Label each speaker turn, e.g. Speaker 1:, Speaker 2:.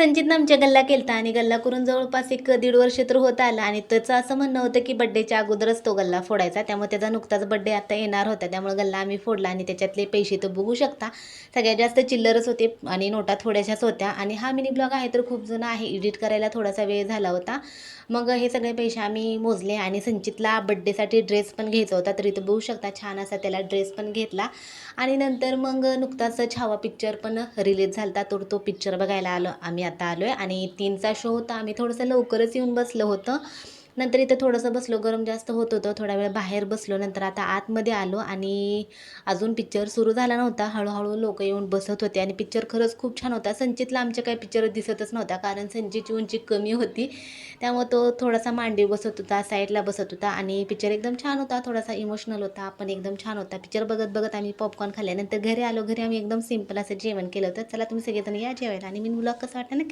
Speaker 1: संचितनं आमच्या गल्ला केलता आणि गल्ला करून जवळपास एक दीड वर्ष तर होत आलं आणि त्याचं असं म्हणणं होतं की बड्डेच्या अगोदरच तो गल्ला फोडायचा. त्यामुळे त्याचा नुकताच बड्डे आता येणार होता. त्यामुळे गल्ला आम्ही फोडला आणि त्याच्यातले पैसे तर बघू शकता. सगळ्यात जास्त चिल्लरच होते आणि नोटा थोड्याशाच होत्या. आणि हा मिनी ब्लॉग आहे तर खूप जुना आहे. एडिट करायला थोडासा वेळ झाला होता. मग हे सगळे पैसे आम्ही मोजले आणि संचितला बड्डेसाठी ड्रेस पण घ्यायचा होता. तर इथं बघू शकता छान असा त्याला ड्रेस पण घेतला. आणि नंतर मग नुकताच छावा पिक्चर पण रिलीज झाला तर तो पिक्चर बघायला आलो आम्ही आता आलो आहे आणि तीनचा शो होता आम्ही थोडंसं लवकरच येऊन बसलो होतं. नंतर इथं थोडंसं बसलो गरम जास्त होत होतं थोडा वेळ बाहेर बसलो नंतर आता आतमध्ये आलो आणि अजून पिक्चर सुरू झाला नव्हता. हळूहळू लोक येऊन बसत होते आणि पिक्चर खरंच खूप छान होता. संचितला आमच्या काही पिक्चर दिसतच नव्हता कारण संचितची उंची कमी होती. त्यामुळे तो थोडासा मांडी बसत होता साईडला बसत होता आणि पिक्चर एकदम छान होता थोडासा इमोशनल होता पण एकदम छान होता. पिक्चर बघत बघत आम्ही पॉपकॉर्न खाल्ल्यानंतर घरी आलो घरी आम्ही एकदम सिंपल असं जेवण केलं होतं. चला तुम्ही सगळेजण या जेवायला आणि मी मुलं कसं वाटतं ना